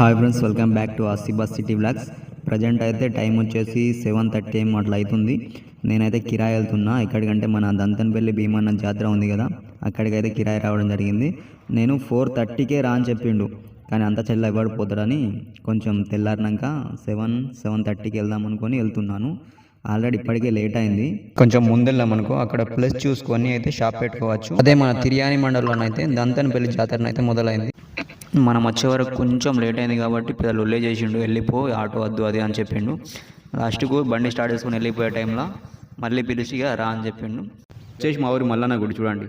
Hi friends welcome back to ఆసిబాస్ city blogs present అయితే time వచ్చేసి seven thirty ఏం అట్లా అవుతుంది నేనైతే కిరాయి వెళ్తున్నా. ఎక్కడికంటే మన దంతన్పల్లి భీమన్న జాతర ఉంది కదా అక్కడికైతే కిరాయి రావడం జరిగింది. నేను ఫోర్ థర్టీకే రా అని చెప్పిండు. కానీ అంత చెల్ల ఇవ్వడిపోతాడని కొంచెం తెల్లారినాక సెవెన్ సెవెన్ థర్టీకి వెళ్దాం అనుకొని వెళ్తున్నాను. ఆల్రెడీ ఇప్పటికే లేట్ అయింది. కొంచెం ముందెళ్ళాం అనుకో అక్కడ ప్లస్ చూసుకొని అయితే షాప్ పెట్టుకోవచ్చు. అదే మన తిరియాని అయితే దంతన్పల్లి జాతరనైతే అయితే మొదలైంది. మనం వచ్చే వరకు కొంచెం లేట్ అయింది కాబట్టి పిల్లలు ఒళ్ళే చేసిండు వెళ్ళిపో ఆటో వద్దు అది అని చెప్పిండు. లాస్ట్కు బండి స్టార్ట్ చేసుకుని వెళ్ళిపోయే టైంలో మళ్ళీ పిలిచి ఇక రా అని చెప్పిండు. చేసి మా ఊరి మల్లన్న గుడి చూడండి.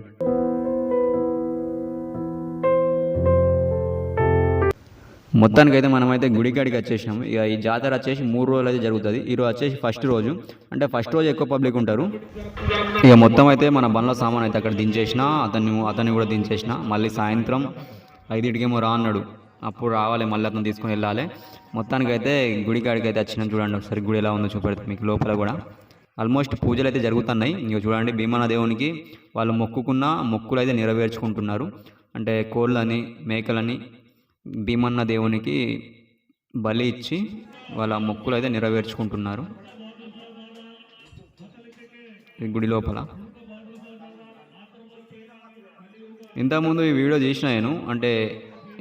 మొత్తానికైతే మనమైతే గుడికాడికి వచ్చేసినాం. ఇక ఈ జాతర వచ్చేసి మూడు రోజులు అయితే జరుగుతుంది. ఈ రోజు వచ్చేసి ఫస్ట్ రోజు. అంటే ఫస్ట్ రోజు ఎక్కువ పబ్లిక్ ఉంటారు. ఇక మొత్తం అయితే మన బండ్ల సామాన్ అయితే అక్కడ దించేసిన అతన్ని అతన్ని కూడా దించేసిన. మళ్ళీ సాయంత్రం ఐదింటికేమో రా అన్నాడు. అప్పుడు రావాలి మళ్ళీ అతను తీసుకొని వెళ్ళాలి. మొత్తానికి అయితే గుడికాడికి అయితే వచ్చినాం చూడండి ఒకసారి. గుడి ఎలా ఉందో చూపెడతాం మీకు లోపల కూడా. ఆల్మోస్ట్ పూజలు అయితే జరుగుతున్నాయి. ఇంక చూడండి భీమన దేవునికి వాళ్ళు మొక్కుకున్న మొక్కులు అయితే నెరవేర్చుకుంటున్నారు. అంటే కోళ్ళని మేకలని భీమన్న దేవునికి బలి ఇచ్చి వాళ్ళ మొక్కులు అయితే నెరవేర్చుకుంటున్నారు. ఈ గుడి లోపల. ఇంతకుముందు ఈ వీడియో చేసిన నేను అంటే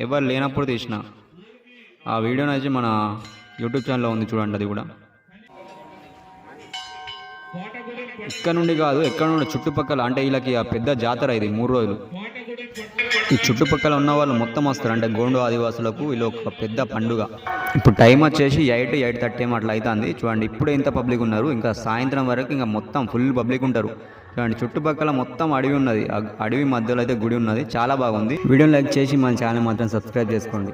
ఎవరు లేనప్పుడు తీసిన. ఆ వీడియోని అయితే మన యూట్యూబ్ ఛానల్లో ఉంది చూడండి అది కూడా. ఇక్కడ నుండి కాదు ఎక్కడ నుండి చుట్టుపక్కల అంటే వీళ్ళకి ఆ పెద్ద జాతర ఇది మూడు రోజులు. ఈ చుట్టుపక్కల ఉన్న వాళ్ళు మొత్తం వస్తారు అంటే గోండు ఆదివాసులకు వీళ్ళు ఒక పెద్ద పండుగ. ఇప్పుడు టైం వచ్చేసి ఎయిట్ ఎయిట్ థర్టీ ఏమో అట్లా అవుతుంది చూడండి ఇప్పుడే ఇంత పబ్లిక్ ఉన్నారు ఇంకా సాయంత్రం వరకు ఇంకా మొత్తం ఫుల్ పబ్లిక్ ఉంటారు. చూడండి చుట్టుపక్కల మొత్తం అడవి ఉన్నది. అడవి మధ్యలో అయితే గుడి ఉన్నది. చాలా బాగుంది. వీడియో లైక్ చేసి మన ఛానల్ మాత్రం సబ్స్క్రైబ్ చేసుకోండి.